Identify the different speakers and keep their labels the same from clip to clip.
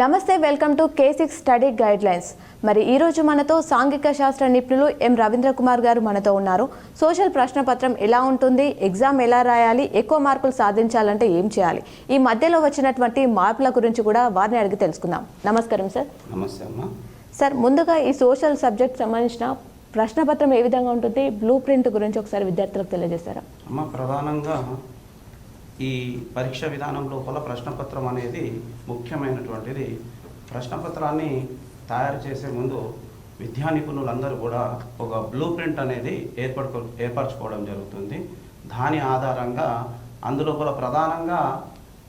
Speaker 1: నమస్తే welcome to K six study guidelines మరి ఈ రోజు మనతో సాంఘిక శాస్త్ర నిపుణులు ఎం రవీంద్ర కుమార్ గారు మనతో ఉన్నారు. సోషల్ ప్రశ్నపత్రం ఎలా ఉంటుంది ఎగ్జామ్ ఎలా రాయాలి ఎక్కువ మార్కులు సాధించాలంటే ఏం చేయాలి ఈ మధ్యలో వచ్చినటువంటి మార్పుల గురించి కూడా వారిని అడిగి తెలుసుకుందాం. నమస్కారం సార్.
Speaker 2: నమస్తే అమ్మ.
Speaker 1: సార్ ముందుగా ఈ సోషల్ సబ్జెక్ట్ సంబంధించిన ప్రశ్నపత్రం ఏ విధంగా ఉంటుంది బ్లూ ప్రింట్ గురించి ఒకసారి విద్యార్థులకు తెలియజేస్తారా?
Speaker 2: అమ్మ ప్రధానంగా ఈ పరీక్ష విధానం లోపల ప్రశ్నపత్రం అనేది ముఖ్యమైనటువంటిది. ప్రశ్నపత్రాన్ని తయారు చేసే ముందు విద్యా నిపుణులందరూ కూడా ఒక బ్లూ ప్రింట్ అనేది ఏర్పడుకో ఏర్పరచుకోవడం జరుగుతుంది. దాని ఆధారంగా అందులోపల ప్రధానంగా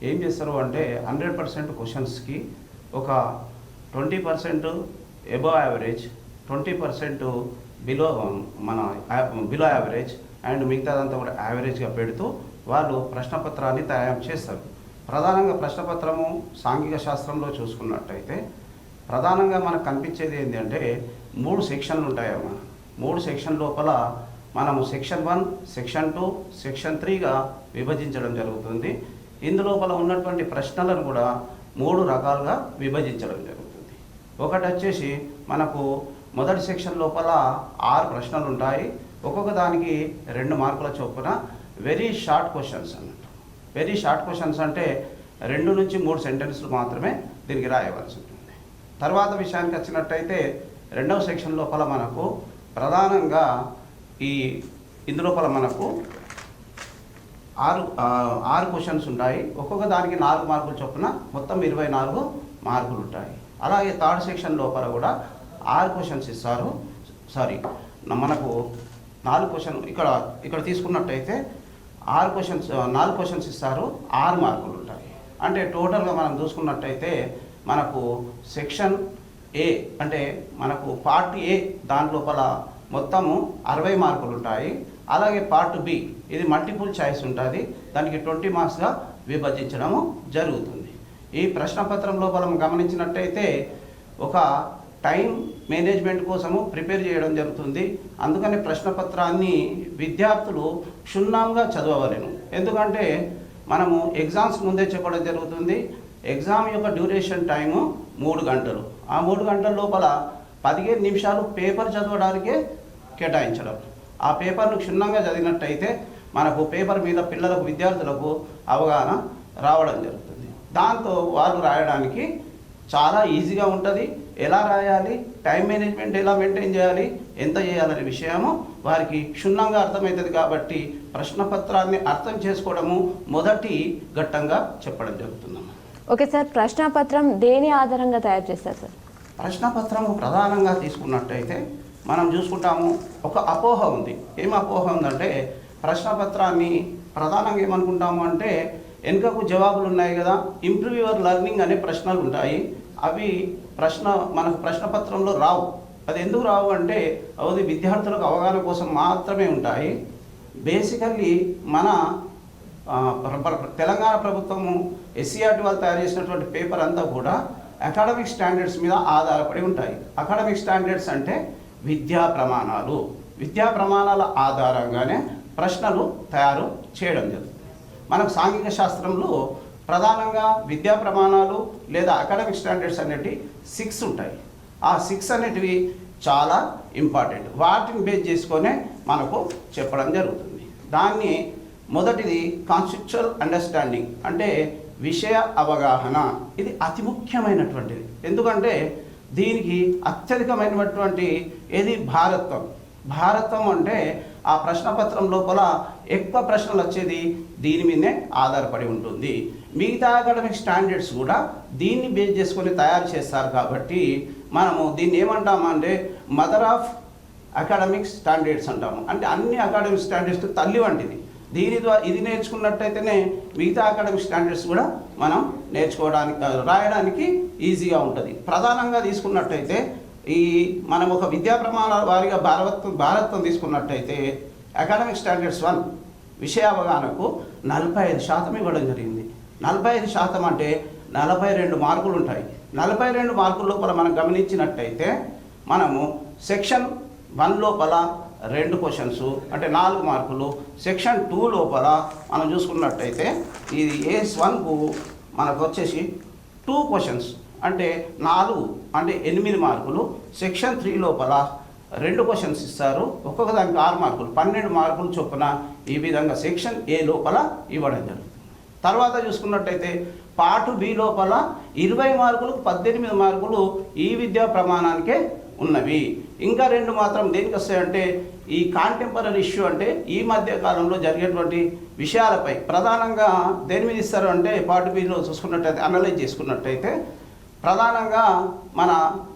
Speaker 2: ఏం చేస్తారు అంటే హండ్రెడ్ పర్సెంట్ క్వశ్చన్స్కి ఒక twenty percent above average twenty percent below మన బిలో యావరేజ్ అండ్ మిగతాదంతా కూడా యావరేజ్గా పెడుతూ వాళ్ళు ప్రశ్నపత్రాన్ని తయారు చేస్తారు ప్రధానంగా ప్రశ్నపత్రము సాంఘిక శాస్త్రంలో చూసుకున్నట్టయితే ప్రధానంగా మనకు కనిపించేది ఏంటంటే మూడు సెక్షన్లు ఉంటాయమ్మా. మూడు సెక్షన్ లోపల మనము section one section two section త్రీగా విభజించడం జరుగుతుంది. ఇందులోపల ఉన్నటువంటి ప్రశ్నలను కూడా మూడు రకాలుగా విభజించడం జరుగుతుంది. ఒకటి వచ్చేసి మనకు మొదటి సెక్షన్ లోపల ఆరు ప్రశ్నలు ఉంటాయి. ఒక్కొక్క దానికి రెండు మార్కుల చొప్పున వెరీ షార్ట్ క్వశ్చన్స్ అన్నట్టు వెరీ షార్ట్ క్వశ్చన్స్ అంటే రెండు నుంచి మూడు సెంటెన్స్లు మాత్రమే దీనికి రాయవలసి ఉంటుంది. తర్వాత విషయానికి వచ్చినట్టయితే రెండవ సెక్షన్ లోపల మనకు ప్రధానంగా ఈ ఇందులోపల మనకు ఆరు ఆరు క్వశ్చన్స్ ఉంటాయి. ఒక్కొక్క దానికి నాలుగు మార్కులు చొప్పున మొత్తం ఇరవై నాలుగు మార్కులు ఉంటాయి. అలాగే థర్డ్ సెక్షన్ లోపల కూడా ఆరు క్వశ్చన్స్ ఇస్తారు. సారీ మనకు నాలుగు క్వశ్చన్ ఇక్కడ ఇక్కడ తీసుకున్నట్టయితే ఆరు క్వశ్చన్స్ నాలుగు క్వశ్చన్స్ ఇస్తారు ఆరు మార్కులు ఉంటాయి. అంటే టోటల్గా మనం చూసుకున్నట్టయితే మనకు సెక్షన్ ఏ అంటే మనకు పార్ట్ ఏ దాని లోపల మొత్తము అరవై మార్కులు ఉంటాయి. అలాగే పార్ట్ బి ఇది మల్టిపుల్ చాయిస్ ఉంటుంది. దానికి ట్వంటీ మార్క్స్గా విభజించడము జరుగుతుంది. ఈ ప్రశ్నపత్రం లోపల మనం గమనించినట్టయితే ఒక టైం మేనేజ్మెంట్ కోసము ప్రిపేర్ చేయడం జరుగుతుంది. అందుకని ప్రశ్నపత్రాన్ని విద్యార్థులు క్షుణ్ణంగా చదవలేను ఎందుకంటే మనము ఎగ్జామ్స్ ముందే చెప్పడం జరుగుతుంది. ఎగ్జామ్ యొక్క డ్యూరేషన్ టైము మూడు గంటలు. ఆ మూడు గంటల లోపల పదిహేను నిమిషాలు పేపర్ చదవడానికే కేటాయించడం. ఆ పేపర్ను క్షుణ్ణంగా చదివినట్టయితే మనకు పేపర్ మీద పిల్లలకు విద్యార్థులకు అవగాహన రావడం జరుగుతుంది. దాంతో వారు రాయడానికి చాలా ఈజీగా ఉంటుంది. ఎలా రాయాలి టైం మేనేజ్మెంట్ ఎలా మెయింటైన్ చేయాలి ఎంత చేయాలనే విషయము వారికి క్షుణ్ణంగా అర్థమవుతుంది కాబట్టి ప్రశ్నపత్రాన్ని అర్థం చేసుకోవడము మొదటి ఘట్టంగా చెప్పడం జరుగుతుందమ్మా
Speaker 1: ఓకే సార్ ప్రశ్నపత్రం దేని ఆధారంగా తయారు చేస్తారు సార్?
Speaker 2: ప్రశ్నపత్రము ప్రధానంగా తీసుకున్నట్టయితే మనం చూసుకుంటాము ఒక అపోహ ఉంది. ఏం అపోహ ఉందంటే ప్రశ్నపత్రాన్ని ప్రధానంగా ఏమనుకుంటాము అంటే వెనుకకు జవాబులు ఉన్నాయి కదా ఇంప్రూవ్ యువర్ లెర్నింగ్ అనే ప్రశ్నలు ఉంటాయి. అవి ప్రశ్న మనకు ప్రశ్న పత్రంలో రావు. అది ఎందుకు రావు అంటే అవి విద్యార్థులకు అవగాహన కోసం మాత్రమే ఉంటాయి. బేసికల్లీ మన తెలంగాణ ప్రభుత్వము ఎస్సీఆర్టీ వాళ్ళు తయారు చేసినటువంటి పేపర్ అంతా కూడా అకాడమిక్ స్టాండర్డ్స్ మీద ఆధారపడి ఉంటాయి. అకాడమిక్ స్టాండర్డ్స్ అంటే విద్యా ప్రమాణాలు. విద్యా ప్రమాణాల ఆధారంగానే ప్రశ్నలు తయారు చేయడం జరుగుతుంది. మనకు సాంఘిక శాస్త్రంలో ప్రధానంగా విద్యా ప్రమాణాలు లేదా అకాడమిక్ స్టాండర్డ్స్ అనేటివి సిక్స్ ఉంటాయి. ఆ సిక్స్ అనేటివి చాలా ఇంపార్టెంట్. వాటిని బేస్ చేసుకొనే మనకు చెప్పడం జరుగుతుంది. దాన్ని మొదటిది కాన్సెప్చువల్ అండర్స్టాండింగ్ అంటే విషయ అవగాహన. ఇది అతి ముఖ్యమైనటువంటిది. ఎందుకంటే దీనికి అత్యధికమైనటువంటి ఏది? భారత్వం. భారత్వం అంటే ఆ ప్రశ్నపత్రం లోపల ఎక్కువ ప్రశ్నలు వచ్చేది దీని మీదనే ఆధారపడి ఉంటుంది. మిగతా అకాడమిక్ స్టాండర్డ్స్ కూడా దీన్ని బేస్ చేసుకొని తయారు చేస్తారు కాబట్టి మనము దీన్ని ఏమంటామంటే మదర్ ఆఫ్ అకాడమిక్ స్టాండర్డ్స్ అంటాము. అంటే అన్ని అకాడమిక్ స్టాండర్డ్స్ తల్లి వంటిది. దీని ద్వారా ఇది నేర్చుకున్నట్టయితేనే మిగతా అకాడమిక్ స్టాండర్డ్స్ కూడా మనం నేర్చుకోవడానికి రాయడానికి ఈజీగా ఉంటుంది. ప్రధానంగా తీసుకున్నట్టయితే ఈ మనం ఒక విద్యా ప్రమాణాల వారిగా భారత్ భారత్వం తీసుకున్నట్టయితే అకాడమిక్ స్టాండర్డ్స్ వన్ విషయ అవగాహనకు నలభై ఐదు శాతం ఇవ్వడం జరిగింది. నలభై ఐదు శాతం అంటే నలభై రెండు మార్కులు ఉంటాయి. నలభై రెండు మార్కుల లోపల మనం గమనించినట్టయితే మనము సెక్షన్ వన్ లోపల రెండు క్వశ్చన్స్ అంటే నాలుగు మార్కులు సెక్షన్ టూ లోపల మనం చూసుకున్నట్టయితే ఇది ఏస్ వన్కు మనకు వచ్చేసి టూ క్వశ్చన్స్ అంటే నాలుగు అంటే ఎనిమిది మార్కులు సెక్షన్ త్రీ లోపల రెండు క్వశ్చన్స్ ఇస్తారు. ఒక్కొక్క దానికి ఆరు మార్కులు. పన్నెండు మార్కులు చొప్పున ఈ విధంగా సెక్షన్ ఏ లోపల ఇవ్వడం జరుగుతుంది. తర్వాత చూసుకున్నట్టయితే పార్ట్ బి లోపల ఇరవై మార్కులకు పద్దెనిమిది మార్కులు ఈ విద్యా ప్రమాణానికే ఉన్నవి. ఇంకా రెండు మాత్రం దేనికి వస్తాయంటే ఈ కాంటెంపరీ ఇష్యూ అంటే ఈ మధ్య కాలంలో జరిగేటువంటి విషయాలపై ప్రధానంగా దేని మీద ఇస్తారు అంటే పార్ట్ బిలో చూసుకున్నట్టయితే అనలైజ్ చేసుకున్నట్టయితే ప్రధానంగా మన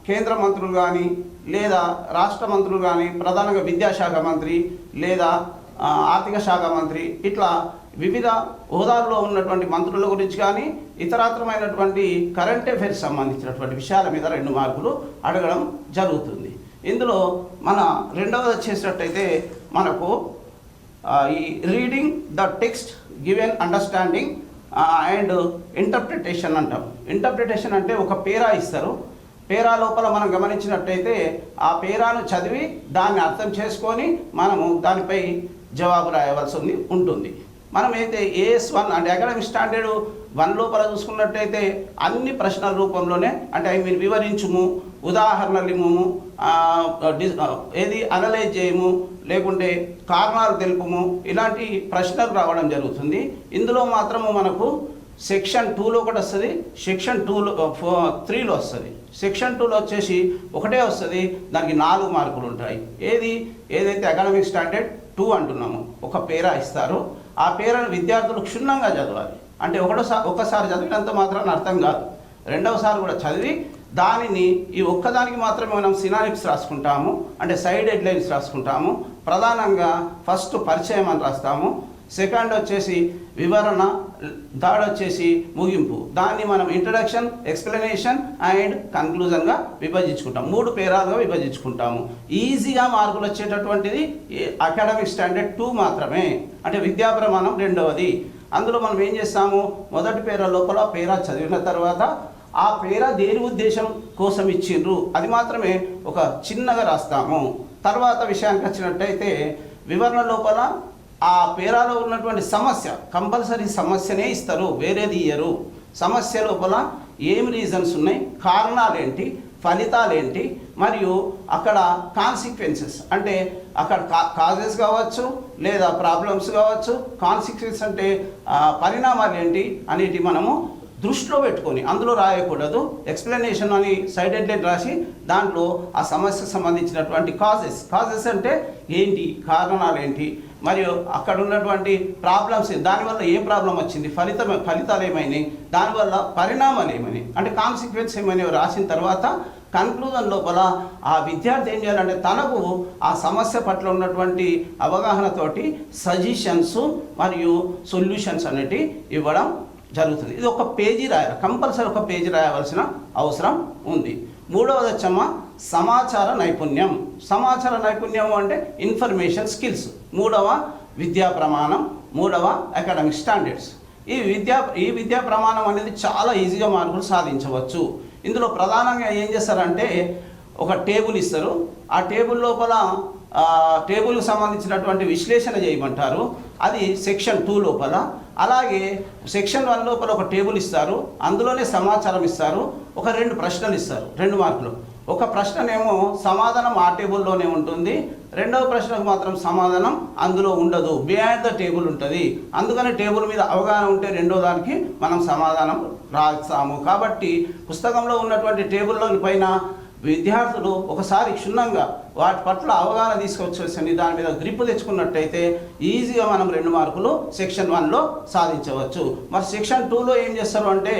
Speaker 2: కేంద్ర మంత్రులు కానీ లేదా రాష్ట్ర మంత్రులు కానీ ప్రధానంగా విద్యాశాఖ మంత్రి లేదా ఆర్థిక శాఖ మంత్రి ఇట్లా వివిధ హోదాల్లో ఉన్నటువంటి మంత్రుల గురించి కానీ ఇతరాత్రమైనటువంటి కరెంట్ అఫైర్స్ సంబంధించినటువంటి విషయాల మీద రెండు మార్కులు అడగడం జరుగుతుంది. ఇందులో మన రెండవది వచ్చేసినట్టయితే మనకు ఈ reading the text given understanding and interpretation అంటాం. ఇంటర్ప్రిటేషన్ అంటే ఒక పేరా ఇస్తారు. పేరా లోపల మనం గమనించినట్టయితే ఆ పేరాను చదివి దాన్ని అర్థం చేసుకొని మనము దానిపై జవాబు రాయవలసింది ఉంటుంది. మనమైతే ఏఎస్ వన్ అంటే అకాడమిక్ స్టాండర్డ్ వన్ లోపల చూసుకున్నట్టయితే అన్ని ప్రశ్నల రూపంలోనే అంటే ఐ మీన్ వివరించుము ఉదాహరణలు ఇమ్ముము డి- ఏది అనలైజ్ చేయము లేకుంటే కారణాలు తెలుపుము. ఇలాంటి ప్రశ్నలు రావడం జరుగుతుంది. ఇందులో మాత్రము మనకు సెక్షన్ టూలో ఒకటి వస్తుంది సెక్షన్ టూలో ఫో త్రీలో వస్తుంది. సెక్షన్ టూలో వచ్చేసి ఒకటే వస్తుంది దానికి నాలుగు మార్కులు ఉంటాయి. ఏది? ఏదైతే అకాడమిక్ స్టాండర్డ్ టూ అంటున్నామో ఒక పేర ఇస్తారు. ఆ పేరను విద్యార్థులు క్షుణ్ణంగా చదవాలి. అంటే ఒకటోసారి ఒక్కసారి చదివినంత మాత్రం అర్థం కాదు. రెండవసారి కూడా చదివి దానిని ఈ ఒక్కదానికి మాత్రమే మనం సినానిక్స్ రాసుకుంటాము. అంటే సైడ్ హెడ్లైన్స్ రాసుకుంటాము. ప్రధానంగా ఫస్ట్ పరిచయం అని రాస్తాము. సెకండ్ వచ్చేసి వివరణ థర్డ్ వచ్చేసి ముగింపు. దాన్ని మనం ఇంట్రడక్షన్ ఎక్స్ప్లెనేషన్ అండ్ కన్క్లూజన్గా విభజించుకుంటాం. మూడు పేరాలుగా విభజించుకుంటాము. ఈజీగా మార్కులు వచ్చేటటువంటిది అకాడమిక్ స్టాండర్డ్ టూ మాత్రమే. అంటే విద్యా ప్రమాణం రెండవది. అందులో మనం ఏం చేస్తాము? మొదటి పేర లోపల పేర చదివిన తర్వాత ఆ పేర దేని ఉద్దేశం కోసం ఇచ్చిండ్రు? అది మాత్రమే ఒక చిన్నగా రాస్తాము. తర్వాత విషయానికి వచ్చినట్టయితే వివరణ లోపల ఆ పేరాలో ఉన్నటువంటి సమస్య కంపల్సరీ సమస్యనే ఇస్తారు వేరేది ఇయ్యరు. సమస్య లోపల ఏం రీజన్స్ ఉన్నాయి కారణాలు ఏంటి ఫలితాలు ఏంటి మరియు అక్కడ కాన్సిక్వెన్సెస్ అంటే అక్కడ కాజెస్ కావచ్చు లేదా ప్రాబ్లమ్స్ కావచ్చు కాన్సిక్వెన్స్ అంటే పరిణామాలు ఏంటి అనేటి మనము దృష్టిలో పెట్టుకొని అందులో రాయకూడదు ఎక్స్ప్లెనేషన్ అని సైడ్ హెడ్లైన్ రాసి దాంట్లో ఆ సమస్యకు సంబంధించినటువంటి కాజెస్ కాజెస్ అంటే ఏంటి? కారణాలు ఏంటి? మరియు అక్కడ ఉన్నటువంటి ప్రాబ్లమ్స్ దానివల్ల ఏ ప్రాబ్లం వచ్చింది? ఫలితం ఫలితాలు ఏమైనాయి? దానివల్ల పరిణామాలు ఏమైనాయి? అంటే కాన్సిక్వెన్స్ ఏమైనాయి? రాసిన తర్వాత కన్క్లూజన్ లోపల ఆ విద్యార్థి ఏం చేయాలంటే తనకు ఆ సమస్య పట్ల ఉన్నటువంటి అవగాహనతోటి సజెషన్స్ మరియు సొల్యూషన్స్ అనేటివి ఇవ్వడం జరుగుతుంది. ఇది ఒక పేజీ రాయాలి కంపల్సరీ ఒక పేజీ రాయవలసిన అవసరం ఉంది. మూడవది వచ్చమ్మ సమాచార నైపుణ్యం. సమాచార నైపుణ్యం అంటే ఇన్ఫర్మేషన్ స్కిల్స్. మూడవ విద్యా ప్రమాణం. మూడవ అకాడమిక్ స్టాండర్డ్స్. ఈ విద్యా ఈ విద్యా ప్రమాణం అనేది చాలా ఈజీగా మార్కులు సాధించవచ్చు. ఇందులో ప్రధానంగా ఏం చేస్తారంటే ఒక టేబుల్ ఇస్తారు. ఆ టేబుల్ లోపల టేబుల్కి సంబంధించినటువంటి విశ్లేషణ చేయమంటారు. అది సెక్షన్ టూ లోపల అలాగే సెక్షన్ వన్ లోపల ఒక టేబుల్ ఇస్తారు అందులోనే సమాచారం ఇస్తారు ఒక రెండు ప్రశ్నలు ఇస్తారు రెండు మార్కులు. ఒక ప్రశ్ననేమో సమాధానం ఆ టేబుల్లోనే ఉంటుంది రెండవ ప్రశ్నకు మాత్రం సమాధానం అందులో ఉండదు బియాండ్ ద టేబుల్ ఉంటుంది. అందుకని టేబుల్ మీద అవగాహన ఉంటే రెండో దానికి మనం సమాధానం రాస్తాము. కాబట్టి పుస్తకంలో ఉన్నటువంటి టేబుల్లోని పైన విద్యార్థులు ఒకసారి క్షుణ్ణంగా వాటి పట్ల అవగాహన తీసుకొచ్చేసి దాని మీద గ్రిప్ తెచ్చుకున్నట్టయితే ఈజీగా మనం రెండు మార్కులు సెక్షన్ వన్లో సాధించవచ్చు. మరి సెక్షన్ టూలో ఏం చేస్తారు అంటే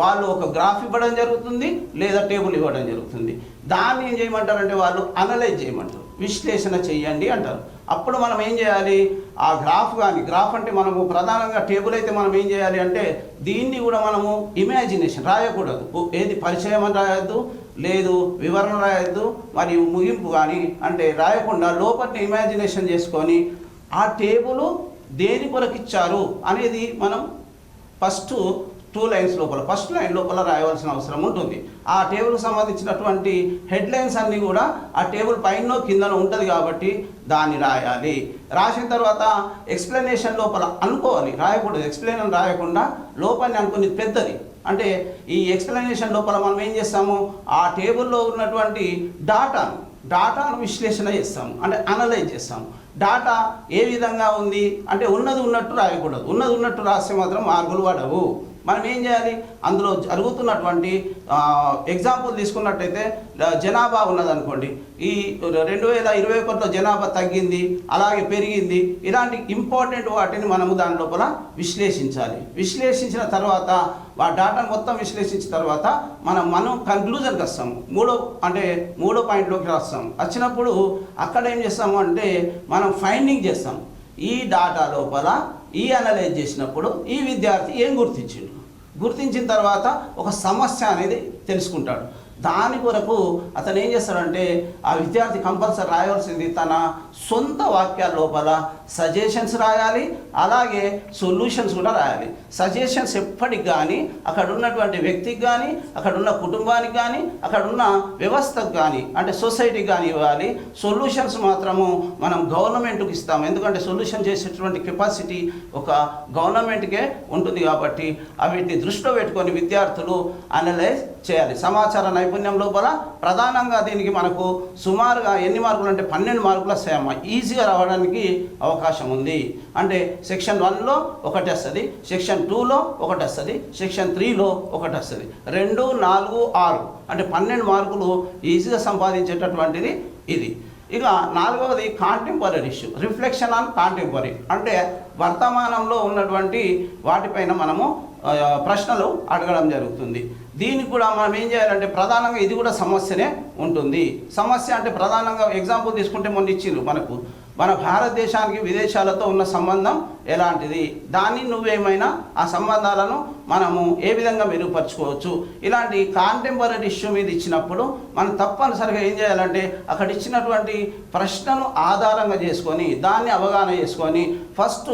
Speaker 2: వాళ్ళు ఒక గ్రాఫ్ ఇవ్వడం జరుగుతుంది లేదా టేబుల్ ఇవ్వడం జరుగుతుంది. దాన్ని ఏం చేయమంటారంటే వాళ్ళు అనలైజ్ చేయమంటారు. విశ్లేషణ చేయండి అంటారు. అప్పుడు మనం ఏం చేయాలి? ఆ గ్రాఫ్ కానీ గ్రాఫ్ అంటే మనము ప్రధానంగా టేబుల్ అయితే మనం ఏం చేయాలి అంటే దీన్ని కూడా మనము ఇమాజినేషన్ రాయకూడదు. ఏది పరిచయం అని రాయొద్దు? లేదు వివరణ రాయొద్దు. మరియు ముగింపు కానీ అంటే రాయకుండా లోపల ఇమాజినేషన్ చేసుకొని ఆ టేబుల్ దేని కొరకు ఇచ్చారు అనేది మనం ఫస్ట్ టూ లైన్స్ లోపల ఫస్ట్ లైన్ లోపల రాయవలసిన అవసరం ఉంటుంది. ఆ టేబుల్కి సంబంధించినటువంటి హెడ్ లైన్స్ అన్నీ కూడా ఆ టేబుల్ పైన కిందన ఉంటుంది కాబట్టి దాన్ని రాయాలి. రాసిన తర్వాత ఎక్స్ప్లెనేషన్ లోపల అనుకోవాలి. రాయకూడదు. ఎక్స్ప్లెయిన్ రాయకుండా లోపలిని అనుకుని పెద్దది. అంటే ఈ ఎక్స్ప్లెనేషన్ లోపల మనం ఏం చేస్తాము? ఆ టేబుల్లో ఉన్నటువంటి డాటాను డాటాను విశ్లేషణ చేస్తాము. అంటే అనలైజ్ చేస్తాము. డాటా ఏ విధంగా ఉంది? అంటే ఉన్నది ఉన్నట్టు రాయకూడదు. ఉన్నది ఉన్నట్టు రాస్తే మాత్రం మార్కులు పడవు. మనం ఏం చేయాలి? అందులో జరుగుతున్నటువంటి ఎగ్జాంపుల్ తీసుకున్నట్టయితే జనాభా ఉన్నదనుకోండి. ఈ రెండు వేల ఇరవై ఒకటిలో జనాభా తగ్గింది అలాగే పెరిగింది. ఇలాంటి ఇంపార్టెంట్ వాటిని మనము దాని లోపల విశ్లేషించాలి. విశ్లేషించిన తర్వాత ఆ డాటాను మొత్తం విశ్లేషించిన తర్వాత మనం మనం కన్క్లూజన్కి వస్తాము. మూడో అంటే మూడో పాయింట్లోకి వస్తాము వచ్చినప్పుడు అక్కడ ఏం చేస్తాము అంటే మనం ఫైండింగ్ చేస్తాం ఈ డాటా లోపల ఈ అనలైజ్ చేసినప్పుడు ఈ విద్యార్థి ఏం గుర్తించిండు? గుర్తించిన తర్వాత ఒక సమస్య అనేది తెలుసుకుంటాడు. దాని కొరకు అతను ఏం చేస్తాడంటే ఆ విద్యార్థి కంపల్సరీ రాయవలసింది తన సొంత వాక్యాల లోపల సజెషన్స్ రాయాలి అలాగే సొల్యూషన్స్ కూడా రాయాలి. సజెషన్స్ ఎప్పటికి కానీ అక్కడ ఉన్నటువంటి వ్యక్తికి కానీ అక్కడ ఉన్న కుటుంబానికి కానీ అక్కడ ఉన్న వ్యవస్థకు కానీ అంటే సొసైటీకి కానీ ఇవ్వాలి. సొల్యూషన్స్ మాత్రము మనం గవర్నమెంట్కి ఇస్తాం. ఎందుకంటే సొల్యూషన్ చేసేటువంటి కెపాసిటీ ఒక గవర్నమెంట్కే ఉంటుంది కాబట్టి వీటిని దృష్టిలో పెట్టుకొని విద్యార్థులు అనలైజ్ చేయాలి. సమాచార నైపుణ్యం లోపల ప్రధానంగా దీనికి మనకు సుమారుగా ఎన్ని మార్కులు అంటే పన్నెండు మార్కుల సేమ ఈజీగా రావడానికి అవకాశం ఉంది. అంటే సెక్షన్ వన్లో ఒకటి వస్తుంది సెక్షన్ టూలో ఒకటి వస్తుంది సెక్షన్ త్రీలో ఒకటి వస్తుంది. రెండు నాలుగు ఆరు. అంటే పన్నెండు మార్కులు ఈజీగా సంపాదించేటటువంటిది ఇది. ఇక నాలుగవది contemporary issue reflection on contemporary అంటే వర్తమానంలో ఉన్నటువంటి వాటిపైన మనము ప్రశ్నలు అడగడం జరుగుతుంది. దీనికి కూడా మనం ఏం చేయాలంటే ప్రధానంగా ఇది కూడా సమస్యనే ఉంటుంది. సమస్య అంటే ప్రధానంగా ఎగ్జాంపుల్ తీసుకుంటే మొన్న ఇచ్చిండ్రు మనకు. మన భారతదేశానికి విదేశాలతో ఉన్న సంబంధం ఎలాంటిది? దాన్ని నువ్వేమైనా ఆ సంబంధాలను మనము ఏ విధంగా మెరుగుపరచుకోవచ్చు? ఇలాంటి కాంటెంపరీ ఇష్యూ మీద ఇచ్చినప్పుడు మనం తప్పనిసరిగా ఏం చేయాలంటే అక్కడ ఇచ్చినటువంటి ప్రశ్నను ఆధారంగా చేసుకొని దాన్ని అవగాహన చేసుకొని ఫస్ట్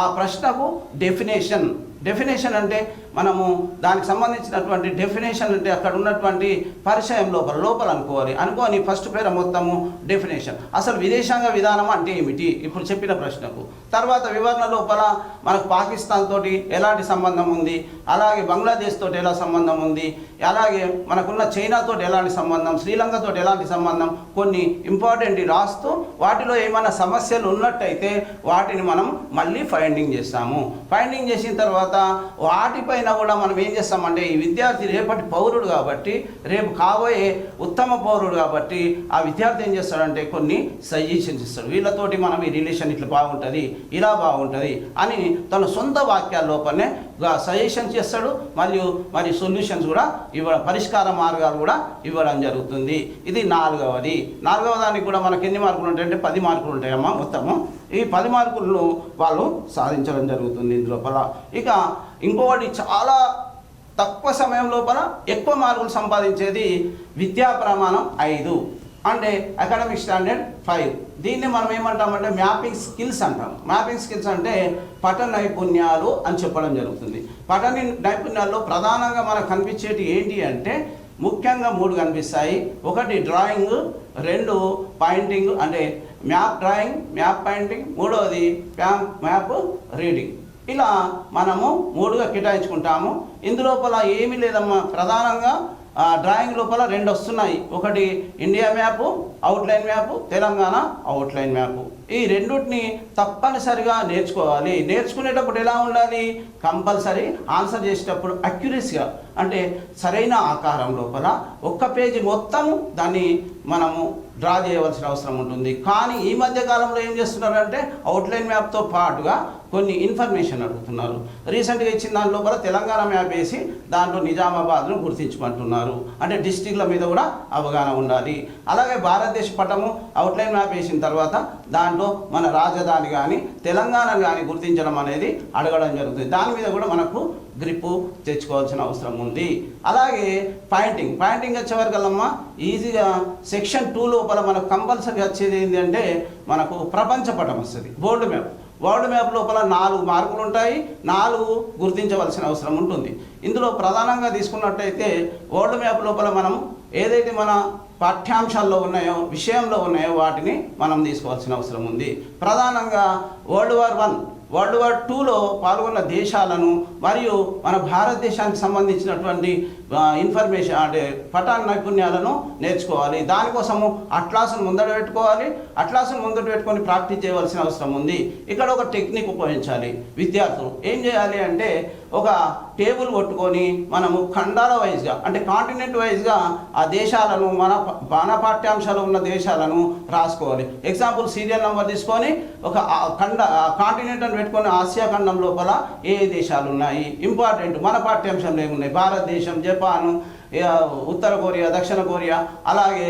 Speaker 2: ఆ ప్రశ్నకు డెఫినేషన్ డెఫినేషన్ అంటే మనము దానికి సంబంధించినటువంటి డెఫినేషన్ అంటే అక్కడ ఉన్నటువంటి పరిచయం లోపల లోపల అనుకోవాలి. అనుకోని ఫస్ట్ పేర మొత్తము డెఫినేషన్ అసలు విదేశాంగ విధానం అంటే ఏమిటి? ఇప్పుడు చెప్పిన ప్రశ్నకు. తర్వాత వివరణ లోపల మనకు పాకిస్తాన్ తోటి ఎలాంటి సంబంధం ఉంది? అలాగే బంగ్లాదేశ్ తోటి ఎలా సంబంధం ఉంది? అలాగే మనకున్న చైనాతో ఎలాంటి సంబంధం? శ్రీలంకతో ఎలాంటి సంబంధం? కొన్ని ఇంపార్టెంట్ రాస్తూ వాటిలో ఏమైనా సమస్యలు ఉన్నట్టయితే వాటిని మనం మళ్ళీ ఫైండింగ్ చేస్తాము. ఫైండింగ్ చేసిన తర్వాత వాటిపైన కూడా మనం ఏం చేస్తామంటే ఈ విద్యార్థి రేపటి పౌరుడు కాబట్టి రేపు కాబోయే ఉత్తమ పౌరుడు కాబట్టి ఆ విద్యార్థి ఏం చేస్తాడంటే కొన్ని సజెషన్స్ ఇస్తాడు. వీళ్ళతోటి మనం ఈ రిలేషన్ ఇట్లా బాగుంటుంది ఇలా బాగుంటుంది అని తన సొంత వాక్యాల లోపలనే సజెషన్స్ చేస్తాడు. మరియు మరి సొల్యూషన్స్ కూడా ఇవ్వడం పరిష్కార మార్గాలు కూడా ఇవ్వడం జరుగుతుంది. ఇది నాలుగవది. నాలుగవ దానికి కూడా మనకి ఎన్ని మార్కులు ఉంటాయంటే పది మార్కులు ఉంటాయమ్మా మొత్తము. ఈ పది మార్కులను వాళ్ళు సాధించడం జరుగుతుంది ఇందులోపల ఇక ఇంకొకటి చాలా తక్కువ సమయం లోపల ఎక్కువ మార్కులు సంపాదించేది విద్యా ప్రమాణం ఐదు అంటే అకాడమిక్ స్టాండర్డ్ ఫైవ్ దీన్ని మనం ఏమంటామంటే మ్యాపింగ్ స్కిల్స్ అంటాం. మ్యాపింగ్ స్కిల్స్ అంటే పఠన నైపుణ్యాలు అని చెప్పడం జరుగుతుంది. పఠన నైపుణ్యాల్లో ప్రధానంగా మనకు కనిపించేటి ఏంటి అంటే ముఖ్యంగా మూడు కనిపిస్తాయి. ఒకటి డ్రాయింగ్ రెండు పాయింటింగ్ అంటే మ్యాప్ డ్రాయింగ్ మ్యాప్ పాయింటింగ్ మూడవది మ్యాప్ మ్యాప్ రీడింగ్ ఇలా మనము మూడుగా కేటాయించుకుంటాము. ఇందులోపల ఏమీ లేదమ్మా. ప్రధానంగా డ్రాయింగ్ లోపల రెండు వస్తున్నాయి. ఒకటి India map outline map Telangana outline map. ఈ రెండుటిని తప్పనిసరిగా నేర్చుకోవాలి. నేర్చుకునేటప్పుడు ఎలా ఉండాలి? కంపల్సరీ ఆన్సర్ చేసేటప్పుడు అక్యురసీగా అంటే సరైన ఆకారం లోపల ఒక్క పేజీ మొత్తము దాన్ని మనము డ్రా చేయవలసిన అవసరం ఉంటుంది. కానీ ఈ మధ్య కాలంలో ఏం చేస్తున్నారంటే అవుట్లైన్ మ్యాప్తో పాటుగా కొన్ని ఇన్ఫర్మేషన్ అడుగుతున్నారు. రీసెంట్గా ఇచ్చిన దాని లోపల తెలంగాణ మ్యాప్ వేసి దాంట్లో నిజామాబాద్ను గుర్తించమంటున్నారు. అంటే డిస్టిక్ల మీద కూడా అవగాహన ఉండాలి. అలాగే భారతదేశ పటము అవుట్లైన్ మ్యాప్ వేసిన తర్వాత దాంట్లో మన రాజధాని కానీ తెలంగాణ కానీ గుర్తించడం అనేది అడగడం జరుగుతుంది. దాని మీద కూడా మనకు గ్రిప్పు తెచ్చుకోవాల్సిన అవసరం ఉంది. అలాగే పాయింటింగ్. పాయింటింగ్ వచ్చేవరకల్లమ్మా ఈజీగా సెక్షన్ టూ లోపల మనకు కంపల్సరీ వచ్చేది ఏంటంటే మనకు ప్రపంచ పటం వస్తుంది బోర్డు మ్యాప్. వరల్డ్ మ్యాప్ లోపల నాలుగు మార్కులు ఉంటాయి నాలుగు గుర్తించవలసిన అవసరం ఉంటుంది. ఇందులో ప్రధానంగా తీసుకున్నట్టయితే వరల్డ్ మ్యాప్ లోపల మనం ఏదైతే మన పాఠ్యాంశాల్లో ఉన్నాయో విషయంలో ఉన్నాయో వాటిని మనం తీసుకోవాల్సిన అవసరం ఉంది. ప్రధానంగా world war one world war టూలో పాల్గొన్న దేశాలను మరియు మన భారతదేశానికి సంబంధించినటువంటి ఇన్ఫర్మేషన్ అంటే పఠాన్ నైపుణ్యాలను నేర్చుకోవాలి. దానికోసము అట్లాసును ముందట పెట్టుకోవాలి. అట్లాసును ముందట పెట్టుకొని ప్రాక్టీస్ చేయవలసిన అవసరం ఉంది. ఇక్కడ ఒక టెక్నిక్ ఉపయోగించాలి. విద్యార్థులు ఏం చేయాలి అంటే ఒక టేబుల్ కొట్టుకొని మనము ఖండాల వైజ్గా అంటే కాంటినెంట్ వైజ్గా ఆ దేశాలను మన మన పాఠ్యాంశాలు ఉన్న దేశాలను రాసుకోవాలి. ఎగ్జాంపుల్ సీరియల్ నెంబర్ తీసుకొని ఒక ఖండ కాంటినెంట్ అని పెట్టుకొని ఆసియా ఖండం లోపల ఏ దేశాలు ఉన్నాయి? ఇంపార్టెంట్ మన పాఠ్యాంశంలో ఏమున్నాయి? భారతదేశం జపాను ఉత్తర కొరియా దక్షిణ కొరియా అలాగే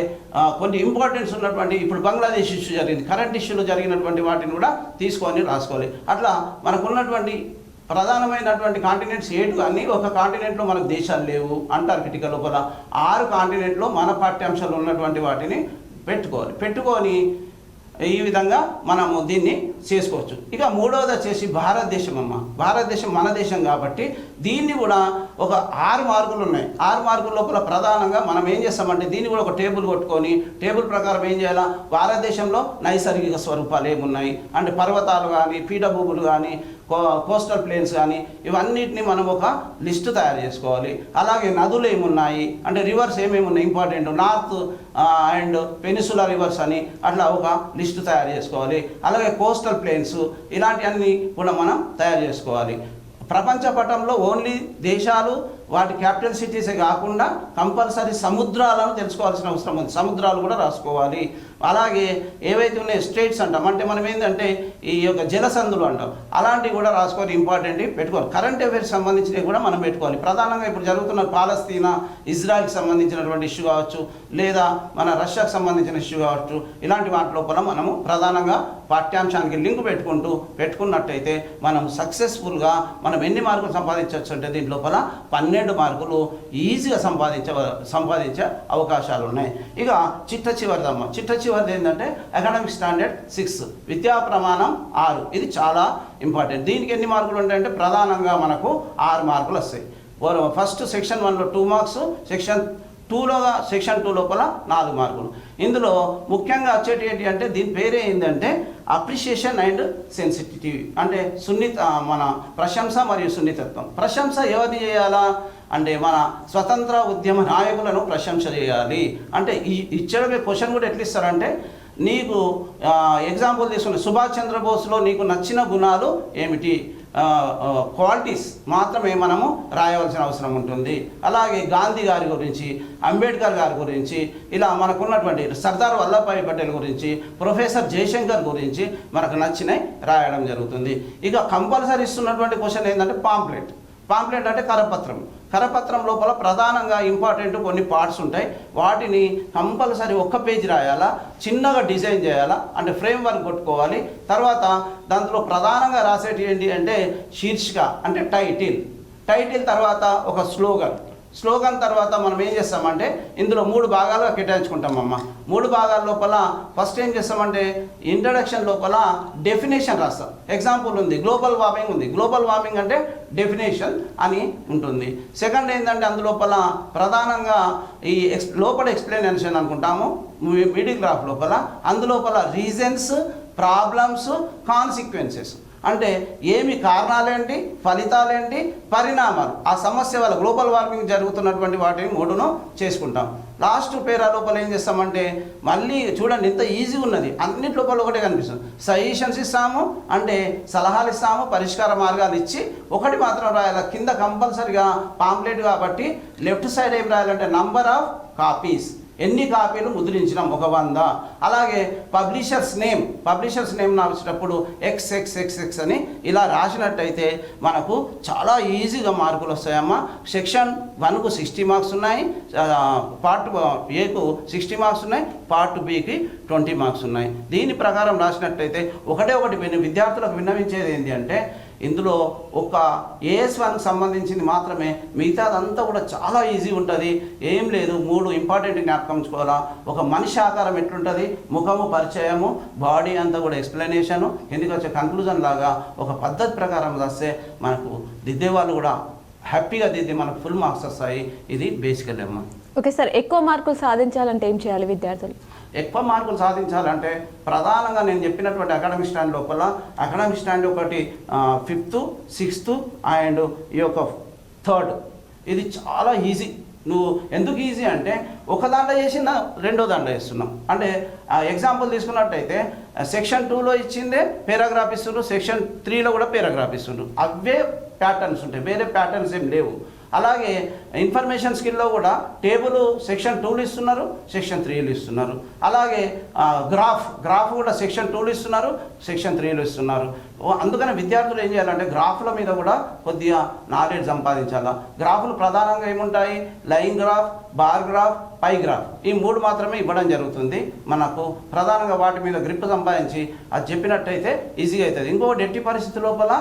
Speaker 2: కొన్ని ఇంపార్టెన్స్ ఉన్నటువంటి ఇప్పుడు బంగ్లాదేశ్ ఇష్యూ జరిగింది. కరెంట్ ఇష్యూలో జరిగినటువంటి వాటిని కూడా తీసుకొని రాసుకోవాలి. అట్లా మనకున్నటువంటి ప్రధానమైనటువంటి కాంటినెంట్స్ ఏడు కానీ ఒక కాంటినెంట్లో మనకు దేశాలు లేవు. అంటార్కిటికా లోపల ఆరు కాంటినెంట్లో మన పాఠ్యాంశాలు ఉన్నటువంటి వాటిని పెట్టుకోవాలి. పెట్టుకొని ఈ విధంగా మనము దీన్ని చేసుకోవచ్చు. ఇక మూడవది వచ్చేసి భారతదేశం అమ్మ. భారతదేశం మన దేశం కాబట్టి దీన్ని కూడా ఒక ఆరు మార్కులు ఉన్నాయి. ఆరు మార్కుల లోపల ప్రధానంగా మనం ఏం చేస్తామంటే దీన్ని కూడా ఒక టేబుల్ కొట్టుకొని టేబుల్ ప్రకారం ఏం చేయాలా? భారతదేశంలో నైసర్గిక స్వరూపాలు ఏమున్నాయి? అంటే పర్వతాలు కానీ పీఠభూములు కానీ కోస్టల్ ప్లేన్స్ కానీ ఇవన్నిటిని మనం ఒక లిస్టు తయారు చేసుకోవాలి. అలాగే నదులు ఏమున్నాయి? అంటే రివర్స్ ఏమేమి ఉన్నాయి? Important. North and peninsula rivers అని అట్లా ఒక లిస్టు తయారు చేసుకోవాలి. అలాగే కోస్టల్ ప్లేన్స్ ఇలాంటివన్నీ కూడా మనం తయారు చేసుకోవాలి. ప్రపంచ పటంలో ఓన్లీ దేశాలు వాటి క్యాపిటల్ సిటీసే కాకుండా కంపల్సరీ సముద్రాలను తెలుసుకోవాల్సిన అవసరం ఉంది. సముద్రాలు కూడా రాసుకోవాలి. అలాగే ఏవైతే ఉన్నాయో స్టేట్స్ అంటాం. అంటే మనం ఏంటంటే ఈ యొక్క జలసంధులు అంటాం. అలాంటివి కూడా రాసుకొని ఇంపార్టెంట్ పెట్టుకోవాలి. కరెంట్ అఫైర్స్ సంబంధించినవి కూడా మనం పెట్టుకోవాలి. ప్రధానంగా ఇప్పుడు జరుగుతున్న పాలస్తీనా ఇజ్రాయెల్కి సంబంధించినటువంటి ఇష్యూ కావచ్చు లేదా మన రష్యాకు సంబంధించిన ఇష్యూ కావచ్చు ఇలాంటి వాటి లోపల మనము ప్రధానంగా పాఠ్యాంశానికి లింక్ పెట్టుకుంటూ పెట్టుకున్నట్టయితే మనం సక్సెస్ఫుల్గా మనం ఎన్ని మార్కులు సంపాదించవచ్చు అంటే దీని లోపల పన్నెండు మార్కులు ఈజీగా సంపాదించ సంపాదించే అవకాశాలు ఉన్నాయి. ఇక చిట్ట చివరిదమ్మ. చిట్ట చివరిది ఏంటంటే అకాడమిక్ స్టాండర్డ్ సిక్స్ విద్యా ప్రమాణం ఆరు. ఇది చాలా ఇంపార్టెంట్ దీనికి ఎన్ని మార్కులు ఉంటాయంటే ప్రధానంగా మనకు ఆరు మార్కులు వస్తాయి. ఫస్ట్ సెక్షన్ వన్లో టూ మార్క్స్ సెక్షన్ టూలో సెక్షన్ టూ లోపల నాలుగు మార్కులు. ఇందులో ముఖ్యంగా వచ్చేటి ఏంటి అంటే దీని పేరే ఏంటంటే అప్రిషియేషన్ అండ్ సెన్సిటివ్ అంటే సున్నిత మన ప్రశంస మరియు సున్నితత్వం. ప్రశంస ఎవరిని చేయాలా? అంటే మన స్వతంత్ర ఉద్యమ నాయకులను ప్రశంస చేయాలి. అంటే ఈ ఇచ్చడమే క్వశ్చన్ కూడా ఎట్లా ఇస్తారంటే నీకు ఎగ్జాంపుల్ తీసుకున్న సుభాష్ చంద్రబోస్లో నీకు నచ్చిన గుణాలు ఏమిటి? క్వాలిటీస్ మాత్రమే మనము రాయవలసిన అవసరం ఉంటుంది. అలాగే గాంధీ గారి గురించి అంబేద్కర్ గారి గురించి ఇలా మనకున్నటువంటి సర్దార్ వల్లభాయ్ పటేల్ గురించి ప్రొఫెసర్ జయశంకర్ గురించి మనకు నచ్చినవి రాయడం జరుగుతుంది. ఇక కంపల్సరీ ఇస్తున్నటువంటి క్వశ్చన్ ఏంటంటే పాంప్లెట్. పాంప్లెట్ అంటే కరపత్రం. కరపత్రం లోపల ప్రధానంగా ఇంపార్టెంట్ కొన్ని పార్ట్స్ ఉంటాయి. వాటిని కంపల్సరీ ఒక్క పేజీ రాయాలా? చిన్నగా డిజైన్ చేయాలా? అంటే ఫ్రేమ్ వర్క్ కొట్టుకోవాలి. తర్వాత దాంట్లో ప్రధానంగా రాసేటి ఏంటి అంటే శీర్షిక అంటే టైటిల్ టైటిల్ తర్వాత ఒక స్లోగన్ స్లోగన్ తర్వాత మనం ఏం చేస్తామంటే ఇందులో మూడు భాగాలుగా కేటాయించుకుంటామమ్మ మూడు భాగాల లోపల ఫస్ట్ ఏం చేస్తామంటే ఇంట్రడక్షన్ లోపల డెఫినేషన్ రాస్తాం. ఎగ్జాంపుల్ ఉంది గ్లోబల్ వార్మింగ్ ఉంది. గ్లోబల్ వార్మింగ్ అంటే డెఫినేషన్ అని ఉంటుంది. సెకండ్ ఏంటంటే అందులోపల ప్రధానంగా ఈ ఎక్స్ లోపల ఎక్స్ప్లెనేషన్ అనుకుంటాము. మిడిల్ గ్రాఫ్ లోపల. అందులోపల రీజన్స్ ప్రాబ్లమ్స్ కాన్సిక్వెన్సెస్ అంటే ఏమి కారణాలేంటి? ఫలితాలేంటి? పరిణామాలు. ఆ సమస్య వల్ల గ్లోబల్ వార్మింగ్ జరుగుతున్నటువంటి వాటిని మూడును చేసుకుంటాం. లాస్ట్ పేరా లోపల ఏం చేస్తామంటే మళ్ళీ చూడండి ఇంత ఈజీ ఉన్నది. అన్నిటి లోపల ఒకటే కనిపిస్తుంది. సజెషన్స్ ఇస్తాము అంటే సలహాలు ఇస్తాము పరిష్కార మార్గాలు ఇచ్చి ఒకటి మాత్రం రాయాలి? కింద కంపల్సరిగా పాంప్లెట్ కాబట్టి లెఫ్ట్ సైడ్ ఏం రాయాలంటే నంబర్ ఆఫ్ కాపీస్. ఎన్ని కాపీలు ముద్రించినాం? ఒక వంద. అలాగే పబ్లిషర్స్ నేమ్ పబ్లిషర్స్ నేమ్ రాసినప్పుడు ఎక్స్ ఎక్స్ ఎక్స్ ఎక్స్ అని ఇలా రాసినట్టయితే మనకు చాలా ఈజీగా మార్కులు వస్తాయమ్మా. సెక్షన్ వన్కు సిక్స్టీ మార్క్స్ ఉన్నాయి పార్ట్ ఏకు సిక్స్టీ మార్క్స్ ఉన్నాయి పార్ట్ బికి ట్వంటీ మార్క్స్ ఉన్నాయి. దీని ప్రకారం రాసినట్టయితే ఒకటే ఒకటి విద్యార్థులకు విన్నవించేది ఏంటి అంటే ఇందులో ఒక ఏఎస్ వన్కి సంబంధించింది మాత్రమే మిగతాదంతా కూడా చాలా ఈజీ ఉంటుంది. ఏం లేదు మూడు ఇంపార్టెంట్ జ్ఞాపకం ఉంచుకోవాలా. ఒక మనిషి ఆకారం ఎట్లుంటుంది? ముఖము పరిచయము బాడీ అంతా కూడా ఎక్స్ప్లెనేషను ఎందుకు వచ్చే కంక్లూజన్ లాగా ఒక పద్ధతి ప్రకారం రాస్తే మనకు దిద్దే వాళ్ళు కూడా హ్యాపీగా దిద్ది మనకు ఫుల్ మార్క్స్ వస్తాయి. ఇది బేసికల్ అమ్మ.
Speaker 1: ఓకే సార్ ఎక్కువ మార్కులు సాధించాలంటే ఏం చేయాలి విద్యార్థులు?
Speaker 2: ఎక్కువ మార్కులు సాధించాలంటే ప్రధానంగా నేను చెప్పినటువంటి అకాడమిక్ స్టాండ్ లోపల అకాడమిక్ స్టాండ్ ఒకటి ఫిఫ్త్ సిక్స్త్ అండ్ ఈ యొక్క థర్డ్. ఇది చాలా ఈజీ. నువ్వు ఎందుకు ఈజీ అంటే ఒక దాంట్లో చేసిన రెండో దాంట్లో చేస్తున్నాం. అంటే ఎగ్జాంపుల్ తీసుకున్నట్టయితే సెక్షన్ టూలో ఇచ్చిందే పేరాగ్రాఫ్ ఇస్తుండ్రు సెక్షన్ త్రీలో కూడా పేరాగ్రాఫ్ ఇస్తుండ్రు. అవే ప్యాటర్న్స్ ఉంటాయి. వేరే ప్యాటర్న్స్ ఏం లేవు. అలాగే ఇన్ఫర్మేషన్ స్కిల్లో కూడా టేబుల్ సెక్షన్ టూలు ఇస్తున్నారు సెక్షన్ త్రీలు ఇస్తున్నారు. అలాగే గ్రాఫ్ గ్రాఫ్ కూడా సెక్షన్ టూలు ఇస్తున్నారు సెక్షన్ త్రీలు ఇస్తున్నారు. అందుకని విద్యార్థులు ఏం చేయాలంటే గ్రాఫ్ల మీద కూడా కొద్దిగా నాలెడ్జ్ సంపాదించాలా. గ్రాఫ్లు ప్రధానంగా ఏముంటాయి? Line graph bar graph pie graph. ఈ మూడు మాత్రమే ఇవ్వడం జరుగుతుంది. మనకు ప్రధానంగా వాటి మీద గ్రిప్ సంపాదించి అది చెప్పినట్టయితే ఈజీగా అవుతుంది. ఇంకో ఎట్టి పరిస్థితి లోపల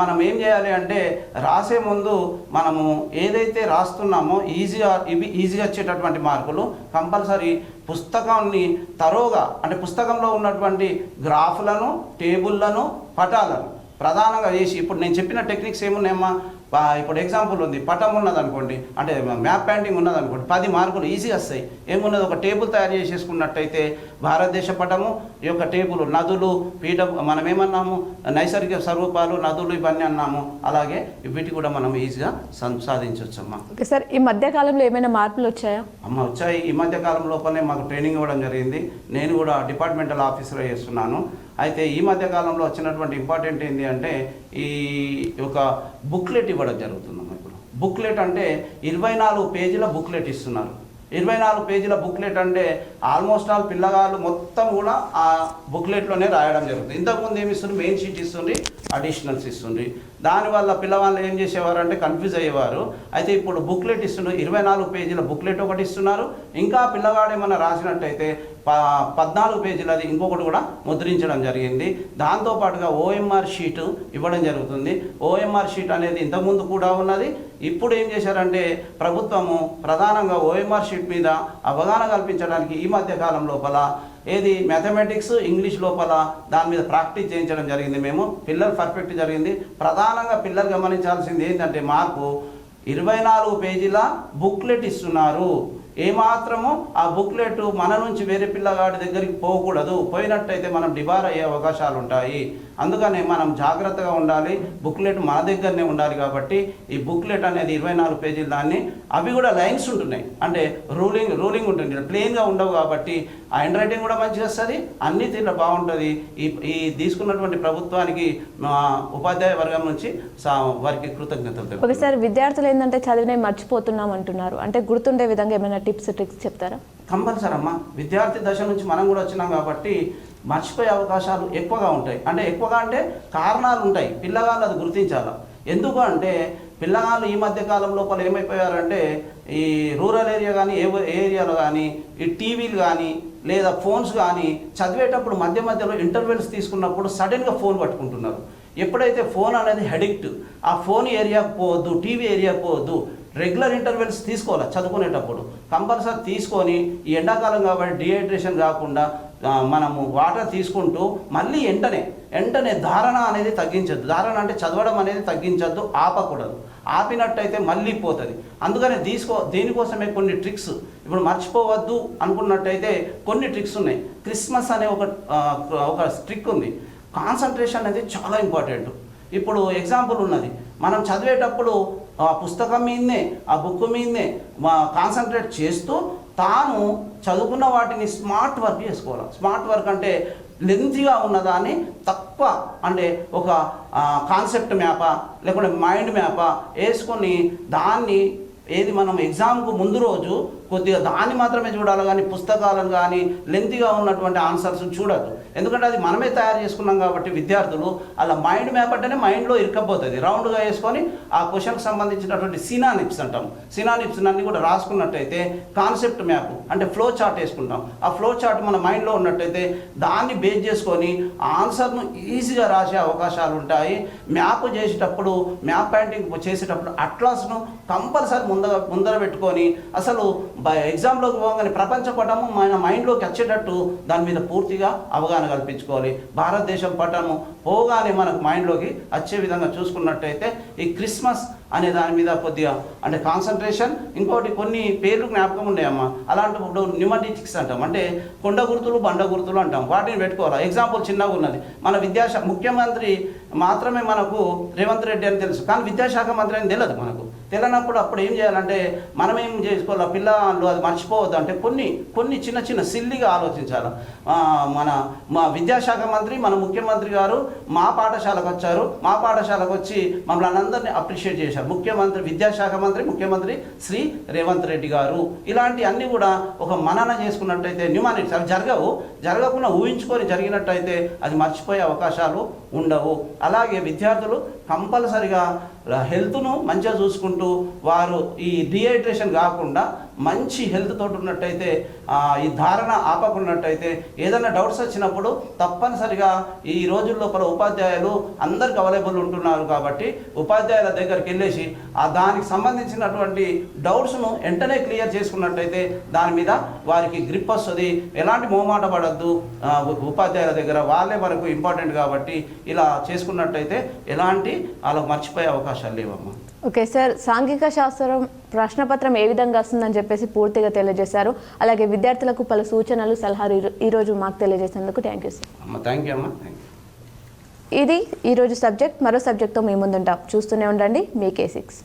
Speaker 2: మనం ఏం చేయాలి అంటే రాసే ముందు మనము ఏదైతే రాస్తున్నామో ఈజీగా ఇవి ఈజీగా వచ్చేటటువంటి మార్కులు కంపల్సరీ పుస్తకాన్ని తరోగా అంటే పుస్తకంలో ఉన్నటువంటి గ్రాఫ్లను టేబుల్లను పటాలను ప్రధానంగా చేసి ఇప్పుడు నేను చెప్పిన టెక్నిక్స్ ఏమున్నాయమ్మా? ఇప్పుడు ఎగ్జాంపుల్ ఉంది. పటం ఉన్నది అనుకోండి అంటే మ్యాప్ పెయింటింగ్ ఉన్నది అనుకోండి పది మార్కులు ఈజీగా వస్తాయి. ఏమున్నది? ఒక టేబుల్ తయారు చేసేసుకున్నట్టయితే భారతదేశ పటము ఈ యొక్క టేబుల్ నదులు పీఠ మనం ఏమన్నాము? నైసర్గిక స్వరూపాలు నదులు ఇవన్నీ అన్నాము. అలాగే వీటి కూడా మనం ఈజీగా సం- సాధించవచ్చమ్మా
Speaker 1: ఓకే సార్ ఈ మధ్య కాలంలో ఏమైనా మార్పులు వచ్చాయా?
Speaker 2: అమ్మ వచ్చాయి. ఈ మధ్య కాలం లోపలనే మాకు ట్రైనింగ్ ఇవ్వడం జరిగింది. నేను కూడా డిపార్ట్మెంటల్ ఆఫీసర్ చేస్తున్నాను అయితే ఈ మధ్య కాలంలో వచ్చినటువంటి ఇంపార్టెంట్ ఏంటి అంటే ఈ ఒక బుక్లెట్ ఇవ్వడం జరుగుతుందమ్మా ఇప్పుడు. బుక్లెట్ అంటే ఇరవై నాలుగు పేజీల బుక్లెట్ ఇస్తున్నారు. ఇరవై నాలుగు పేజీల బుక్లెట్ అంటే ఆల్మోస్ట్ ఆల్ పిల్లగాళ్ళు మొత్తం కూడా ఆ బుక్లెట్లోనే రాయడం జరుగుతుంది. ఇంతకుముందు ఏమి ఇస్తుంది మెయిన్ షీట్ ఇస్తుంది అడిషనల్స్ ఇస్తుంది దానివల్ల పిల్లవాళ్ళు ఏం చేసేవారు అంటే కన్ఫ్యూజ్ అయ్యేవారు. అయితే ఇప్పుడు బుక్లెట్ ఇస్తున్నారు ఇరవై నాలుగు పేజీల బుక్లెట్ ఒకటి ఇస్తున్నారు. ఇంకా పిల్లవాడు ఏమైనా రాసినట్టయితే ప పద్నాలుగు పేజీలది ఇంకొకటి కూడా ముద్రించడం జరిగింది. దాంతోపాటుగా ఓఎంఆర్ షీటు ఇవ్వడం జరుగుతుంది. ఓఎంఆర్ షీట్ అనేది ఇంతకుముందు కూడా ఉన్నది. ఇప్పుడు ఏం చేశారంటే ప్రభుత్వము ప్రధానంగా ఓఎంఆర్ షీట్ మీద అవగాహన కల్పించడానికి ఈ మధ్య కాలం లోపల ఏది? మ్యాథమెటిక్స్ ఇంగ్లీష్ లోపల దాని మీద ప్రాక్టీస్ చేయించడం జరిగింది మేము. పిల్లలు పర్ఫెక్ట్ జరిగింది. ప్రధానంగా పిల్లలు గమనించాల్సింది ఏంటంటే మార్పు ఇరవై నాలుగు పేజీల బుక్లెట్ ఇస్తున్నారు. ఏమాత్రము ఆ బుక్లెట్ మన నుంచి వేరే పిల్లగాడి దగ్గరికి పోకూడదు. పోయినట్టయితే మనం డిబార్ అయ్యే అవకాశాలు ఉంటాయి అందుకనే మనం జాగ్రత్తగా ఉండాలి. బుక్లెట్ మన దగ్గరనే ఉండాలి కాబట్టి ఈ బుక్లెట్ అనేది ఇరవై నాలుగు పేజీలు దాన్ని అవి కూడా లైన్స్ ఉంటున్నాయి. అంటే రూలింగ్ రూలింగ్ ఉంటుంది ప్లెయిన్గా ఉండవు కాబట్టి ఆ హ్యాండ్ రైటింగ్ కూడా మంచిగా వస్తుంది అన్ని తీర్ల బాగుంటుంది. ఈ ఈ తీసుకున్నటువంటి ప్రభుత్వానికి ఉపాధ్యాయ వర్గం నుంచి వారికి కృతజ్ఞతలు
Speaker 1: ఒకసారి విద్యార్థులు ఏంటంటే చదివినే మర్చిపోతున్నాం అంటున్నారు. అంటే గుర్తుండే విధంగా ఏమైనా టిప్స్ ట్రిక్స్ చెప్తారా?
Speaker 2: కంపల్సరీ అమ్మా విద్యార్థి దశ నుంచి మనం కూడా వచ్చినాం కాబట్టి మర్చిపోయే అవకాశాలు ఎక్కువగా ఉంటాయి. అంటే ఎక్కువగా అంటే కారణాలు ఉంటాయి. పిల్లగాళ్ళు అది గుర్తించాలి. ఎందుకు అంటే పిల్లగాళ్ళు ఈ మధ్య కాలం లోపల ఏమైపోయారంటే ఈ రూరల్ ఏరియా కానీ ఏ ఏ ఏరియాలో కానీ ఈ టీవీలు కానీ లేదా ఫోన్స్ కానీ చదివేటప్పుడు మధ్య మధ్యలో ఇంటర్వెల్స్ తీసుకున్నప్పుడు సడన్గా ఫోన్ పట్టుకుంటున్నారు. ఎప్పుడైతే ఫోన్ అనేది హెడిక్ట్ ఆ ఫోన్ ఏరియాకు పోవద్దు టీవీ ఏరియాకు పోవద్దు రెగ్యులర్ ఇంటర్వెల్స్ తీసుకోవాలి చదువుకునేటప్పుడు? కంపల్సరీ తీసుకొని ఈ ఎండాకాలం కాబట్టి డిహైడ్రేషన్ కాకుండా మనము వాటర్ తీసుకుంటూ మళ్ళీ వెంటనే వెంటనే ధారణ అనేది తగ్గించద్దు. ధారణ అంటే చదవడం అనేది తగ్గించద్దు ఆపకూడదు. ఆపినట్టయితే మళ్ళీ పోతుంది. అందుకని తీసుకో దీనికోసమే కొన్ని ట్రిక్స్. ఇప్పుడు మర్చిపోవద్దు అనుకున్నట్టయితే కొన్ని ట్రిక్స్ ఉన్నాయి. క్రిస్మస్ అనే ఒక ఒక ట్రిక్ ఉంది. కాన్సన్ట్రేషన్ అనేది చాలా ఇంపార్టెంట్. ఇప్పుడు ఎగ్జాంపుల్ ఉన్నది. మనం చదివేటప్పుడు ఆ పుస్తకం మీదనే ఆ బుక్ మీదనే కాన్సన్ట్రేట్ చేస్తూ తాను చదువుకున్న వాటిని స్మార్ట్ వర్క్ చేసుకోవాలి. స్మార్ట్ వర్క్ అంటే లెంతీగా ఉన్నదాన్ని తక్కువ అంటే ఒక కాన్సెప్ట్ మ్యాపా లేకుంటే మైండ్ మ్యాపా వేసుకొని దాన్ని ఏది మనం ఎగ్జామ్కు ముందు రోజు కొద్దిగా దాన్ని మాత్రమే చూడాలి కానీ పుస్తకాలను కానీ లెంతిగా ఉన్నటువంటి ఆన్సర్స్ చూడద్దు. ఎందుకంటే అది మనమే తయారు చేసుకున్నాం కాబట్టి విద్యార్థులు అలా మైండ్ మ్యాప్ అంటేనే మైండ్లో ఇరుకపోతుంది రౌండ్గా వేసుకొని ఆ క్వశ్చన్కి సంబంధించినటువంటి సినానిప్స్ అంటాం. సినానిప్స్ అన్ని కూడా రాసుకున్నట్టయితే కాన్సెప్ట్ మ్యాప్ అంటే ఫ్లో చార్ట్ వేసుకుంటాం. ఆ ఫ్లో చార్ట్ మన మైండ్లో ఉన్నట్టయితే దాన్ని బేస్ చేసుకొని ఆన్సర్ను ఈజీగా రాసే అవకాశాలు ఉంటాయి. మ్యాప్ చేసేటప్పుడు మ్యాప్ పెయింటింగ్ చేసేటప్పుడు అట్లాస్ను కంపల్సరీ ముందర ముందర పెట్టుకొని అసలు ఎగ్జామ్లోకి పోగానే ప్రపంచ పటము మన మైండ్లోకి వచ్చేటట్టు దాని మీద పూర్తిగా అవగాహన కల్పించుకోవాలి. భారతదేశం పటము పోగానే మనకు మైండ్లోకి వచ్చే విధంగా చూసుకున్నట్టయితే ఈ క్రిస్మస్ అనే దాని మీద కొద్దిగా అంటే కాన్సన్ట్రేషన్ ఇంకోటి కొన్ని పేర్లు జ్ఞాపకం ఉన్నాయమ్మా. అలాంటప్పుడు న్యూమటిక్స్ అంటాం. అంటే కొండ గుర్తులు బండ గుర్తులు అంటాం. వాటిని పెట్టుకోవాలి? ఎగ్జాంపుల్ చిన్నగా ఉన్నది. మన విద్యాశాఖ ముఖ్యమంత్రి మాత్రమే మనకు రేవంత్ రెడ్డి అని తెలుసు. కానీ విద్యాశాఖ మంత్రి అని తెలియదు మనకు. తెలియనప్పుడు అప్పుడు ఏం చేయాలంటే మనం ఏం చేసుకోవాలి? పిల్లలు అది మర్చిపోవద్దు అంటే కొన్ని కొన్ని చిన్న చిన్న సిల్లిగా ఆలోచించాలి. మన మా విద్యాశాఖ మంత్రి మన ముఖ్యమంత్రి గారు మా పాఠశాలకు వచ్చారు. మా పాఠశాలకు వచ్చి మమ్మల్ని అందరినీ అప్రిషియేట్ చేశారు. ముఖ్యమంత్రి విద్యాశాఖ మంత్రి ముఖ్యమంత్రి శ్రీ రేవంత్ రెడ్డి గారు. ఇలాంటి అన్నీ కూడా ఒక మనన చేసుకున్నట్టయితే న్యూమానిక్స్ అవి జరగవు. జరగకుండా ఊహించుకొని జరిగినట్టయితే అది మర్చిపోయే అవకాశాలు ఉండవు. అలాగే విద్యార్థులు కంపల్సరిగా హెల్త్ను మంచిగా చూసుకుంటూ వారు ఈ డిహైడ్రేషన్ కాకుండా మంచి హెల్త్ తోటి ఉన్నట్టయితే ఈ ధారణ ఆపకున్నట్టయితే ఏదైనా డౌట్స్ వచ్చినప్పుడు తప్పనిసరిగా ఈ రోజుల లోపల ఉపాధ్యాయులు అందరికి అవైలబుల్ ఉంటున్నారు కాబట్టి ఉపాధ్యాయుల దగ్గరికి వెళ్ళేసి ఆ దానికి సంబంధించినటువంటి డౌట్స్ను వెంటనే క్లియర్ చేసుకున్నట్టయితే దాని మీద వారికి గ్రిప్ వస్తుంది. ఎలాంటి మోమాట పడద్దు ఉపాధ్యాయుల దగ్గర. వాళ్ళే మనకు ఇంపార్టెంట్ కాబట్టి ఇలా చేసుకున్నట్టయితే ఎలాంటి వాళ్ళకు మర్చిపోయే అవకాశాలు లేవమ్మా.
Speaker 1: Okay sir. సాంఘిక శాస్త్రం ప్రశ్నపత్రం ఏ విధంగా వస్తుందని చెప్పేసి పూర్తిగా తెలియజేశారు. అలాగే విద్యార్థులకు పలు సూచనలు సలహాలు ఈరో- ఈరోజు మాకు తెలియజేసినందుకు థ్యాంక్ యూ సార్.
Speaker 2: అమ్మ థ్యాంక్ యూ అమ్మా. Thank you.
Speaker 1: ఇది ఈరోజు సబ్జెక్ట్. మరో సబ్జెక్ట్తో మీ ముందుంటాం. చూస్తూనే ఉండండి మీ కే సిక్స్